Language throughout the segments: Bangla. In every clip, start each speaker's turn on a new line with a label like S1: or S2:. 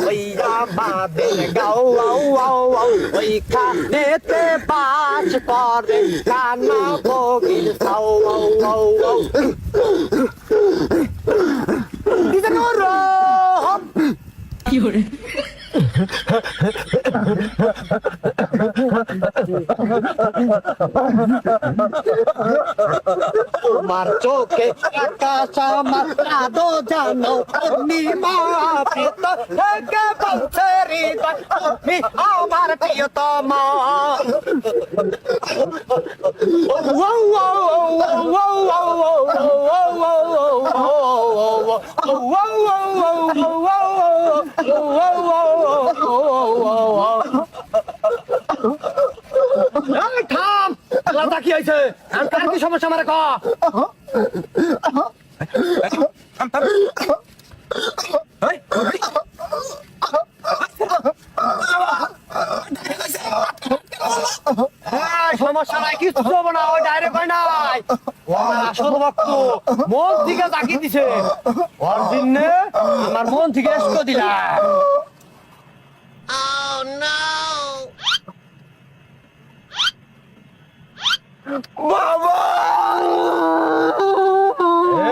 S1: ওইয়া বাদের গাও আও আও আও ওইখানেতে বাস করে কানা ভোগির সাও আও আও আও দিদানুর তোমার চোখে আকাশ আমার আদো জানো পূর্ণিমা ভিতর থেকে বলছে হৃদয় তুমি আমার প্রিয়তমা থাম কি হয়েছে? আর কার কি সমস্যা আমার ক? থাম থাম সমস্যা নাই কিছু হব না ওই ডাইরেক্ট হয় নাই। আসল ভক্ত মন থেকে তাকিয়ে দিছে। ওর দিনে আমার মন থেকে এসко দিলাম।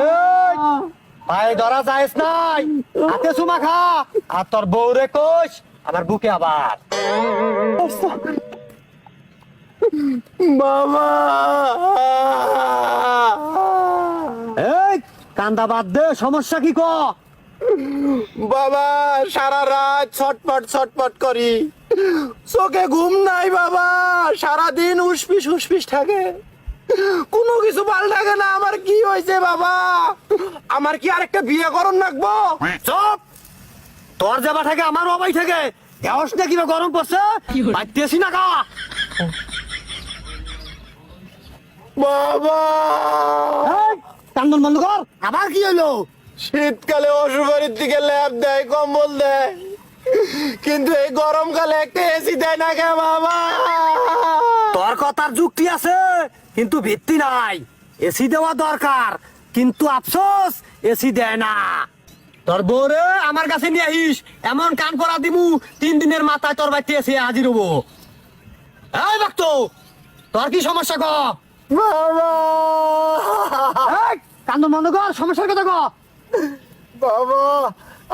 S1: এই, পায়ে ধরা যায়স নাই। হাতে চুমা খা। আর তোর বউরে কোষ আমার বুকে আবার।
S2: বাবা
S1: এই কান্দা বাদ দে সমস্যা কি ক
S2: বাবা সারা রাত ছটপট ছটপট করি। চোখে ঘুম নাই বাবা সারা দিন উসপিস উসপিস থাকে। কোনো কিছু ভালো লাগে না আমার কি হয়েছে বাবা? আমার কি আরেকটা বিয়ে করন রাখব
S1: চুপ! তোর যাবা থাকে আমার অবাই থাকে। দেওয়াস না কিবা গরম পড়ছে? বাড়তেছি না কা
S2: বাবা!
S1: কান্দন বন্ধ কর। আবার কি হলো?
S2: শীতকালে অসুবারির দিকে ল্যাব দেয় কম্বল দেয়। কিন্তু এই গরমকালে একটা এসি দেয় না কে বাবা?
S1: তোর কথার যুক্তি আছে কিন্তু ভিত্তি নাই। এসি দেওয়া দরকার কিন্তু আফসোস এসি দেয় না। তোর বউরে আমার কাছে নিয়ে আহিস এমন কান করা দিমু তিন দিনের মাথায় তোর বাড়িতে এসে হাজির হব। এই ভক্ত তোর কি সমস্যা ক?
S2: বাবা!
S1: এই, কান্দন বন্ধ কর সমস্যার কথা ক।
S2: বাবা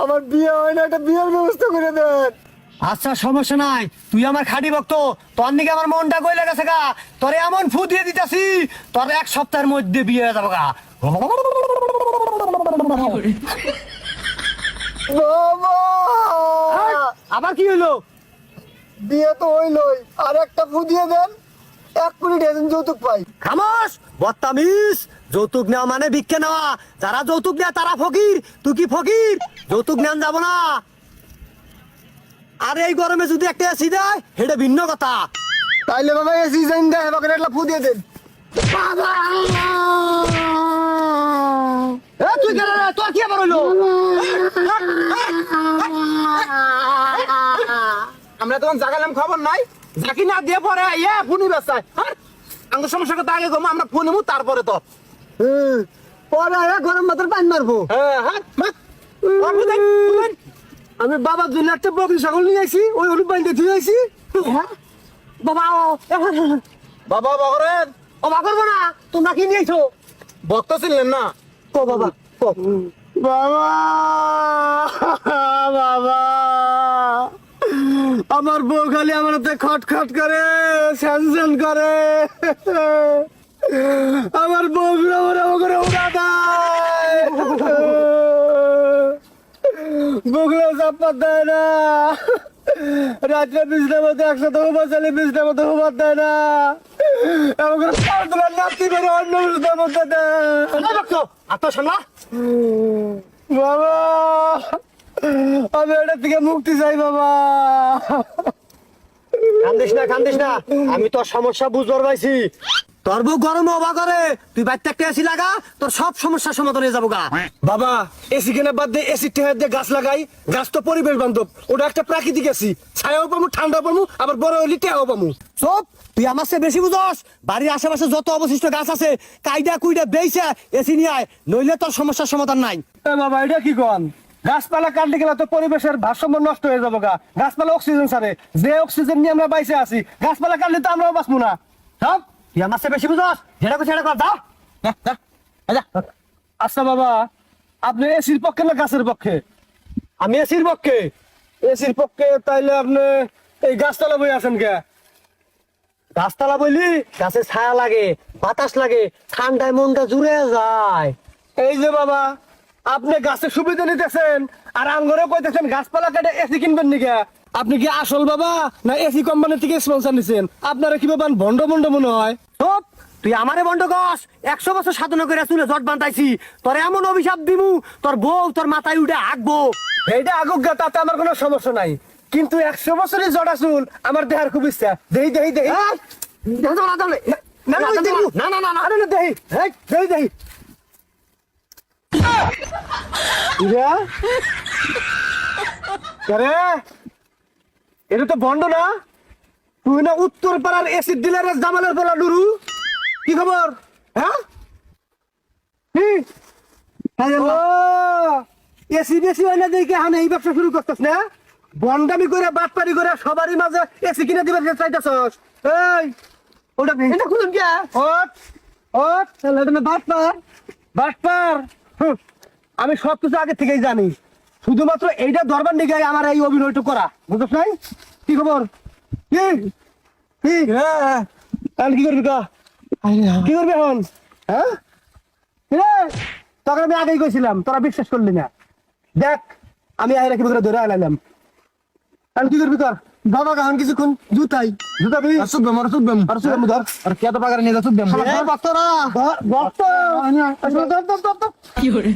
S2: আমার বিয়ে হয় না একটা বিয়ের ব্যবস্থা করে দেন।
S1: আচ্ছা সমস্যা নাই। তুই আমার খাঁটি ভক্ত। তোর দিকে আমার মনটা কই লেগেছে গা। তোরে এমন ফু দিয়ে দিতেছি তোর এক সপ্তাহের মধ্যে বিয়ে হয়ে যাব গা।
S2: বাবা!
S1: আবার কি হইল?
S2: বিয়ে তো হইলই। আর একটা ফু দিয়ে দেন। এক কোটি টাকা যৌতুক পাই।
S1: খামোশ বত্তামিস যৌতুক নেওয়া মানে ভিক্ষে নেওয়া। যারা যৌতুক নেয় তারা ফকির। তুই কি ফকির? যৌতুক নেন যাব না। আর এই গরমে যদি একটা এসি দেয় সেটা ভিন্ন কথা।
S2: তাইলে বাবা এসি জাইন দেয় এবার একটা ফু দিয়ে দেন।
S1: তুই কেন তোর কি আবার হইল?
S2: আমরা তখন জাগালাম খবর নাই। জাকি না দিয়ে পরে ইয়ে ফোনই বেসায় আমার সমস্যা কথা আগে গম আমরা ফোন তারপরে তো।
S1: পরে এ গরম মাথার পানি মারবো।
S2: হ্যাঁ হ্যাঁ। আর।
S1: আমি বাবার জন্য একটা বকরি ছাগল নিয়ে আইছি ওই হলুদ বাইন্দে ধুয়ে আইছি। বাবা ও
S2: বাবা বকরেন
S1: ও বা করব না তোমরা কি নিয়েছো
S2: ভক্ত ছিলেন না?
S1: কো বাবা কো।
S2: বাবা বাবা।
S1: আমার বউ খালি আমার হাতে খটখট করে স্যানস্যান করে। আমার বউ করে উড়া দেয়। বগুলো চাপা দেয় না। রাত্রে মধ্যে একসাথে হুবা চালে বিছনার মধ্যে হুবার দেয় না। পাল তোলার নাতি বেরো অন্য দেয়। বাবা! আমি এটা থেকে মুক্তি চাই বাবা। কান্দিস না কান্দিস না। আমি তোর সমস্যা বুঝবার পাইছি তোর বউ গরমে অবা করে তুই বাড়িতে একটা এসি লাগা তোর সব সমস্যার সমাধান হয়ে যাব গা
S2: বাবা এসি কেনা বাদ দিয়ে এসি টেহার দিয়ে গাছ লাগাই। গাছ তো পরিবেশ বান্ধব। ওটা একটা প্রাকৃতিক এসি ছায়াও পামু ঠান্ডাও পামু আবার বড় হইলে টেহাও পামু।
S1: সব তুই আমার চেয়ে বেশি বুঝস। বাড়ির আশেপাশে যত অবশিষ্ট গাছ আছে কাইডা কুইডা বেইছে এসি নিয়ে আয়। নইলে তোর সমস্যার সমাধান নাই।
S2: বাবা এটা কি কন?
S3: গাছপালা কাটলে গেলে তো পরিবেশের ভারসাম্য নষ্ট হয়ে যাব গা। গাছপালা অক্সিজেন ছাড়ে। যে অক্সিজেন নিয়ে আমরা বাইসে আছি গাছপালা কাটলে তো আমরাও বাঁচবো না। সব তুই আমার বেশি বুঝস? যেটা করছি সেটা কর যা। আচ্ছা বাবা আপনি এসির পক্ষে না গাছের পক্ষে? আমি এসির পক্ষে। এসির পক্ষে তাইলে আপনি এই গাছতলা বই আছেন কে? গাছতলা বইলি গাছে ছায়া লাগে বাতাস লাগে ঠান্ডায় মনটা জুড়ে যায়। এই যে বাবা আপনি গাছের সুবিধা নিতেছেন আর আঙ্গরে কইতেছেন গাছপালা কেটে এসি কিনবেন নাকি? আপনি কি আসল বাবা না এসি কোম্পানি থেকে স্পন্সর নিছেন? আপনারা কি বাবা ভন্ড ভন্ড মনে হয়? সব তুই আমারে বন্ড কস! একশো বছর সাধনা করে চুলে জট বান্ধাইছি তোর এমন অভিশাপ দিমু তোর বউ তোর মাথায় উঠে আঁকবো। এইটা আগুক গা তাতে আমার কোনো সমস্যা নাই। কিন্তু একশো বছরের জটা চুল আমার দেহার খুব ইচ্ছা। দেহি দেহি দেহি। না না না না না না না। না না দেহি। এই দেহি দেহি। ইরা? আরে এটা তো বন্ড না? তুই না উত্তর পাড়ার এসিড ডিলারের জামালের বলা নুরু। কি খবর? হ্যাঁ? ও এসি বেশি হয় না দেখে এখন এই ব্যবসা শুরু করতেছ না? বন্ডামি করে বাটপারি করে সবারই মাঝে এসি কিনে দিবার চাইতেছস। এই ওটা খুলুন কে ওট ওট বাটপার বাটপার আমি সব কিছু আগে থেকেই জানি। শুধুমাত্র এইটা দরবার নিয়ে আমার এই অভিনয়টা করা। বুঝছ নাই? কি খবর? কি? কি? হ্যাঁ কি করবি কা? কি করবি এখন? হ্যাঁ? তোকে আমি আগেই কইছিলাম তোরা বিশ্বাস করলি না। দেখ আমি আই রাখি করে ধরে আনাইলাম এখন কি করবি কর বাবা কাহন কিছুক্ষণ জুতাই। জুতা
S2: দি আসুক বেম
S3: আসুক বেম। আসুক বেম ধর।
S2: আর কে তো পাগারে নিয়ে যাসুক বেম?
S3: ধর। বাক্তরা ধর বাক্তরা কি হরে